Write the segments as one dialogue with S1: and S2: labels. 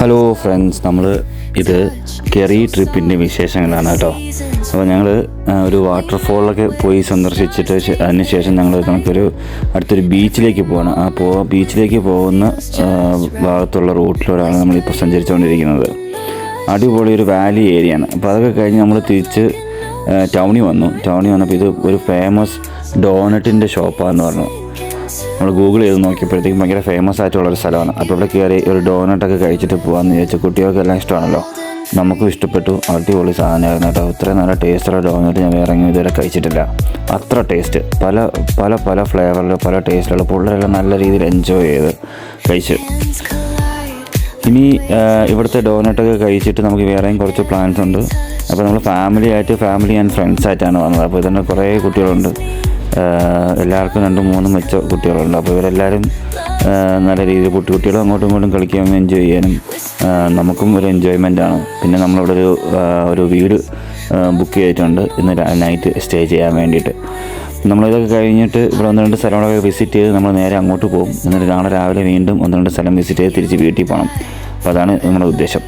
S1: Hello friends നമ്മൾ ഇത് കെറി ട്രിപ്പിന്റെ വിശേഷങ്ങളാണ് കേട്ടോ. അപ്പോൾ ഞങ്ങൾ ഒരു വാട്ടർഫോളിലൊക്കെ പോയി സന്ദർശിച്ചിട്ട് അതിനുശേഷം അതിന് ശേഷം ഞങ്ങൾ നമുക്കൊരു അടുത്തൊരു ബീച്ചിലേക്ക് പോവാണ്. ആ പോ ബീച്ചിലേക്ക് പോകുന്ന ഭാഗത്തുള്ള റൂട്ടിലൂടെയാണ് നമ്മളിപ്പോൾ സഞ്ചരിച്ചുകൊണ്ടിരിക്കുന്നത് അടിപൊളി ഒരു വാലി ആണ് അപ്പോൾ അതൊക്കെ കഴിഞ്ഞ് നമ്മൾ തിരിച്ച് ടൗണിൽ വന്നു. ടൗണിൽ വന്നപ്പോൾ ഇത് ഒരു ഫേമസ് ഡോണറ്റിന്റെ ഷോപ്പാണെന്ന് പറഞ്ഞു. നമ്മൾ ഗൂഗിൾ ചെയ്ത് നോക്കിയപ്പോഴത്തേക്കും ഭയങ്കര ഫേമസ് ആയിട്ടുള്ള ഒരു സ്ഥലമാണ്. അപ്പോൾ ഇവിടെ കയറി ഒരു ഡോണറ്റൊക്കെ കഴിച്ചിട്ട് പോകാമെന്ന് വിചാരിച്ചു. കുട്ടികൾക്കെല്ലാം ഇഷ്ടമാണല്ലോ. നമുക്കും ഇഷ്ടപ്പെട്ടു. അടിപൊളി സാധനമായിരുന്നു കേട്ടോ. ഇത്രയും നല്ല ടേസ്റ്റുള്ള ഡോനറ്റ് ഞാൻ വേറെ ഇതുവരെ കഴിച്ചിട്ടില്ല. അത്ര ടേസ്റ്റ്. പല പല പല ഫ്ലേവറിലും പല ടേസ്റ്റിലുള്ള പിള്ളേരെല്ലാം നല്ല രീതിയിൽ എൻജോയ് ചെയ്ത് കഴിച്ചു. ഇനി ഇവിടുത്തെ ഡോനട്ടൊക്കെ കഴിച്ചിട്ട് നമുക്ക് വേറെയും കുറച്ച് പ്ലാൻസ് ഉണ്ട്. അപ്പോൾ നമ്മൾ ഫാമിലി ആയിട്ട് ഫാമിലി ആൻഡ് ഫ്രണ്ട്സ് ആയിട്ടാണ് വന്നത്. അപ്പോൾ ഇതിന്റെ കുറേ കുട്ടികളുണ്ട്. എല്ലാവർക്കും രണ്ടും മൂന്നും വെച്ച കുട്ടികളുണ്ട്. അപ്പോൾ ഇവരെല്ലാവരും നല്ല രീതിയിൽ കുട്ടി കുട്ടികളും അങ്ങോട്ടും ഇങ്ങോട്ടും കളിക്കാനും എൻജോയ് ചെയ്യാനും നമുക്കും ഒരു എൻജോയ്മെന്റ് ആണ്. പിന്നെ നമ്മളിവിടെ ഒരു ഒരു വീട് ബുക്ക് ചെയ്തിട്ടുണ്ട്. ഇന്ന് നൈറ്റ് സ്റ്റേ ചെയ്യാൻ വേണ്ടിയിട്ട്. നമ്മളിതൊക്കെ കഴിഞ്ഞിട്ട് ഇവിടെ ഒന്ന് രണ്ട് സ്ഥലങ്ങളൊക്കെ വിസിറ്റ് ചെയ്ത് നമ്മൾ നേരെ അങ്ങോട്ട് പോകും. എന്നിട്ട് നാളെ രാവിലെ വീണ്ടും ഒന്ന് രണ്ട് സ്ഥലം വിസിറ്റ് ചെയ്ത് തിരിച്ച് വീട്ടിൽ പോകണം. അപ്പോൾ അതാണ് നമ്മുടെ ഉദ്ദേശം.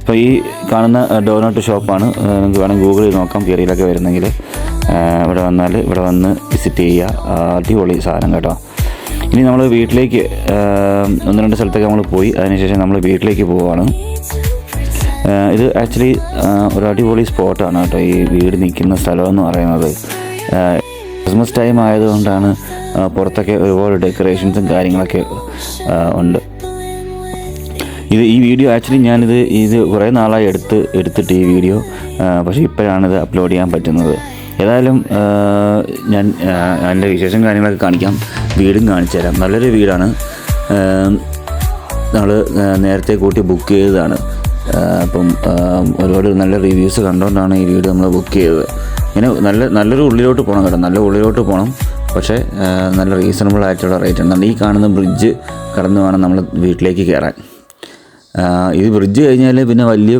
S1: അപ്പോൾ ഈ കാണുന്ന ഡോനട്ട് ഷോപ്പാണ് നിങ്ങൾക്ക് വേണമെങ്കിൽ ചെയ്ത് നോക്കാം കയറിയിലൊക്കെ വരുന്നെങ്കിൽ. ഇവിടെ വന്നാൽ ഇവിടെ വന്ന് വിസിറ്റ് ചെയ്യുക. അടിപൊളി സാധനം കേട്ടോ. ഇനി നമ്മൾ വീട്ടിലേക്ക് ഒന്ന് രണ്ട് സ്ഥലത്തൊക്കെ നമ്മൾ പോയി. അതിനുശേഷം നമ്മൾ വീട്ടിലേക്ക് പോവുകയാണ്. ഇത് ആക്ച്വലി ഒരു അടിപൊളി സ്പോട്ടാണ് കേട്ടോ ഈ വീട് നിൽക്കുന്ന സ്ഥലമെന്ന് പറയുന്നത്. ക്രിസ്മസ് ടൈം ആയതുകൊണ്ടാണ് പുറത്തൊക്കെ ഒരുപാട് ഡെക്കറേഷൻസും കാര്യങ്ങളൊക്കെ ഉണ്ട്. ഇത് ഈ വീഡിയോ ആക്ച്വലി ഞാനിത് ഇത് കുറേ നാളായി എടുത്ത് എടുത്തിട്ട് ഈ വീഡിയോ പക്ഷേ ഇപ്പോഴാണിത് അപ്ലോഡ് ചെയ്യാൻ പറ്റുന്നത്. ഏതായാലും ഞാൻ എന്റെ വിശേഷം കാര്യങ്ങളൊക്കെ കാണിക്കാം. വീടും കാണിച്ചു തരാം. നല്ലൊരു വീടാണ്. നമ്മൾ നേരത്തെ കൂട്ടി ബുക്ക് ചെയ്തതാണ്. അപ്പം ഒരുപാട് നല്ല റിവ്യൂസ് കണ്ടുകൊണ്ടാണ് ഈ വീട് നമ്മൾ ബുക്ക് ചെയ്തത്. ഇങ്ങനെ നല്ല നല്ലൊരു ഉള്ളിലോട്ട് പോകണം കേട്ടോ. നല്ല ഉള്ളിലോട്ട് പോകണം പക്ഷേ നല്ല റീസണബിൾ ആയിട്ടുള്ള റേറ്റ് ഉണ്ട്. ഈ കാണുന്ന ബ്രിഡ്ജ് കടന്ന് വേണം നമ്മൾ വീട്ടിലേക്ക് കയറാൻ ഇത് ബ്രിഡ്ജ് കഴിഞ്ഞാൽ പിന്നെ വലിയ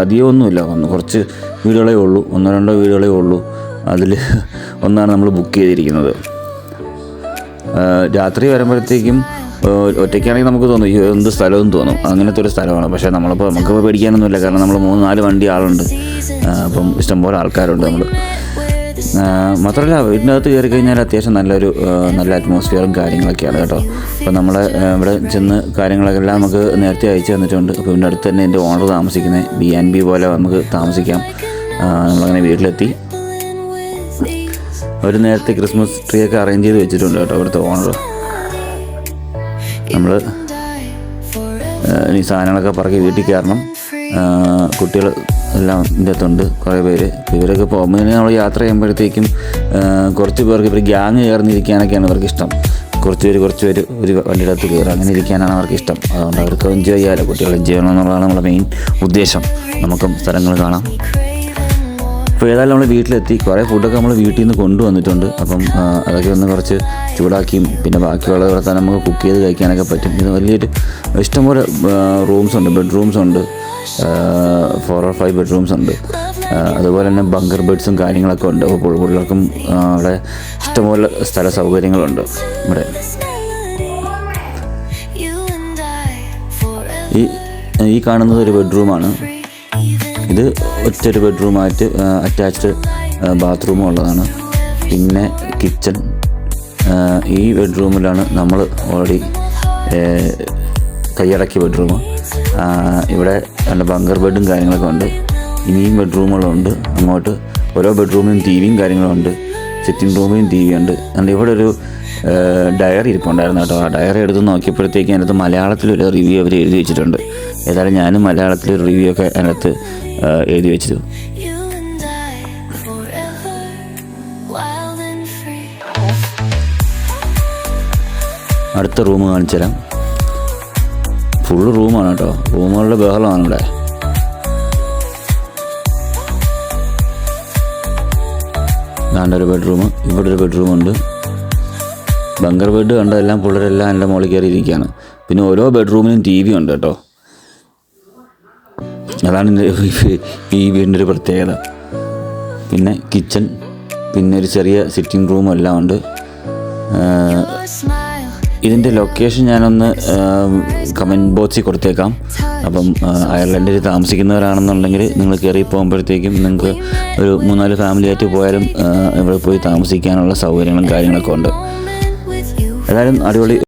S1: അധികമൊന്നുമില്ല. ഒന്ന് കുറച്ച് വീടുകളേ ഉള്ളൂ. ഒന്നോ രണ്ടോ വീടുകളേ ഉള്ളൂ. അതിൽ ഒന്നാണ് നമ്മൾ ബുക്ക് ചെയ്തിരിക്കുന്നത്. രാത്രി വരുമ്പോഴത്തേക്കും ഒറ്റയ്ക്കാണെങ്കിൽ നമുക്ക് തോന്നും ഈ എന്ത് സ്ഥലമെന്ന് തോന്നും. അങ്ങനത്തെ ഒരു സ്ഥലമാണ്. പക്ഷേ നമ്മളിപ്പോൾ നമുക്ക് പേടിക്കാനൊന്നുമില്ല. കാരണം നമ്മൾ മൂന്ന് നാല് വണ്ടി ആളുണ്ട്. അപ്പം ഇഷ്ടംപോലെ ആൾക്കാരുണ്ട് നമ്മൾ മാത്രമല്ല വീടിന്റെ അകത്ത് കയറി കഴിഞ്ഞാൽ അത്യാവശ്യം നല്ലൊരു നല്ല അറ്റ്മോസ്ഫിയറും കാര്യങ്ങളൊക്കെയാണ് കേട്ടോ. അപ്പോൾ നമ്മൾ ഇവിടെ ചെന്ന് കാര്യങ്ങളൊക്കെ എല്ലാം നമുക്ക് നേരത്തെ അയച്ചു തന്നിട്ടുണ്ട്. അപ്പോൾ ഇവിടെ അടുത്ത് തന്നെ എന്റെ ഓണർ താമസിക്കുന്നത് ബി ആൻഡ് ബി പോലെ നമുക്ക് താമസിക്കാം. നമ്മളങ്ങനെ വീട്ടിലെത്തി. ഒരു നേരത്തെ ക്രിസ്മസ് ട്രീ ഒക്കെ അറേഞ്ച് ചെയ്ത് വെച്ചിട്ടുണ്ട് കേട്ടോ ഇവിടുത്തെ ഓണർ നമ്മൾ ഈ സാധനങ്ങളൊക്കെ പറക്കി വീട്ടിൽ കയറണം. കുട്ടികൾ എല്ലാം ഇതിന്റെ അകത്തുണ്ട് കുറേ പേര്. ഇവരൊക്കെ പോകുമ്പോൾ നമ്മൾ യാത്ര ചെയ്യുമ്പോഴത്തേക്കും കുറച്ച് പേർക്ക് ഇവർ ഗ്യാങ് കയറുന്നിരിക്കാനൊക്കെയാണ് ഇവർക്ക് ഇഷ്ടം. കുറച്ച് പേര് കുറച്ച് പേര് ഒരു വണ്ടിയുടെ അകത്ത് കയറുക അങ്ങനെ ഇരിക്കാനാണ് അവർക്ക് ഇഷ്ടം. അതുകൊണ്ട് അവർക്ക് എൻജോയ് ചെയ്യാമല്ലോ കുട്ടികൾ എൻജോയ് ചെയ്യണം എന്നുള്ളതാണ് നമ്മുടെ മെയിൻ ഉദ്ദേശം. നമുക്കും സ്ഥലങ്ങൾ കാണാം. അപ്പോൾ ഏതായാലും നമ്മൾ വീട്ടിലെത്തി. കുറേ ഫുഡൊക്കെ നമ്മൾ വീട്ടിൽ നിന്ന് കൊണ്ടുവന്നിട്ടുണ്ട്. അപ്പം അതൊക്കെ ഒന്ന് കുറച്ച് ചൂടാക്കിയും പിന്നെ ബാക്കിയുള്ള തന്നെ നമുക്ക് കുക്ക് ചെയ്ത് കഴിക്കാനൊക്കെ പറ്റും. ഇത് വലിയൊരു ഇഷ്ടംപോലെ റൂംസ് ഉണ്ട്. ബെഡ്റൂംസ് ഉണ്ട്. ഫോർ ഓർ ഫൈവ് ബെഡ്റൂംസ് ഉണ്ട്. അതുപോലെ തന്നെ ബങ്കർ ബെഡ്സും കാര്യങ്ങളൊക്കെ ഉണ്ട്. അപ്പോൾ പിള്ളേർക്കും അവിടെ ഇഷ്ടംപോലെ സ്ഥല സൗകര്യങ്ങളുണ്ട് ഇവിടെ. ഈ ഈ കാണുന്നത് ഒരു ബെഡ്റൂമാണ് ഇത് ഒറ്റൊരു ബെഡ്റൂമായിട്ട് അറ്റാച്ച്ഡ് ബാത്റൂമും ഉള്ളതാണ്. പിന്നെ കിച്ചൺ ഈ ബെഡ്റൂമിലാണ് നമ്മൾ ഓൾറെഡി കൈയടക്കിയ ബെഡ്റൂം. ഇവിടെ ബങ്കർ ബെഡും കാര്യങ്ങളൊക്കെ ഉണ്ട്. ഇനിയും ബെഡ്റൂമുകളുണ്ട്. അങ്ങോട്ട് ഓരോ ബെഡ്റൂമിലും ടി വിയും കാര്യങ്ങളുണ്ട്. സിറ്റിംഗ് റൂമിലും ടി വി ഉണ്ട് അതുകൊണ്ട് ഇവിടെ ഒരു ഡയറി ഇരിപ്പുണ്ടായിരുന്നു കേട്ടോ. ആ ഡയറി എടുത്ത് നോക്കിയപ്പോഴത്തേക്ക് അതിനകത്ത് മലയാളത്തിലൊരു റിവ്യൂ അവർ എഴുതി വെച്ചിട്ടുണ്ട്. ഏതായാലും ഞാനും മലയാളത്തിലൊരു റിവ്യൂ ഒക്കെ അതിനകത്ത് എഴുതി വെച്ചു
S2: You and I forever. Wild and free.
S1: അടുത്ത റൂം കാണിച്ചു തരാം ഫുള്ള് റൂമാണ് കേട്ടോ. റൂമുകളുടെ ബഹളമാണ് ഇവിടെ. ദാണ്ട ഒരു ബെഡ്റൂം ഇവിടെ ഒരു ബെഡ്റൂം ഉണ്ട്. ബങ്കർ ബെഡ് കണ്ടതെല്ലാം പിള്ളേരെല്ലാം എന്റെ മുകളിൽ കയറി ഇരിക്കുകയാണ് പിന്നെ ഓരോ ബെഡ്റൂമിനും ടി വി ഉണ്ട് കേട്ടോ. അതാണ് ഈ വീടിന്റെ ഒരു പ്രത്യേകത. പിന്നെ കിച്ചൺ പിന്നെ ഒരു ചെറിയ സിറ്റിംഗ് റൂം എല്ലാം ഉണ്ട്. ഇതിന്റെ ലൊക്കേഷൻ ഞാനൊന്ന് കമന്റ് ബോക്സിൽ കൊടുത്തേക്കാം. അപ്പം അയർലൻഡിൽ താമസിക്കുന്നവരാണെന്നുണ്ടെങ്കിൽ നിങ്ങൾ കയറി പോകുമ്പോഴത്തേക്കും നിങ്ങൾക്ക് ഒരു മൂന്നാൽ ഫാമിലിയായിട്ട് പോയാലും ഇവിടെ പോയി താമസിക്കാനുള്ള സൗകര്യങ്ങളും കാര്യങ്ങളൊക്കെ ഉണ്ട്. ഏതായാലും അടിപൊളി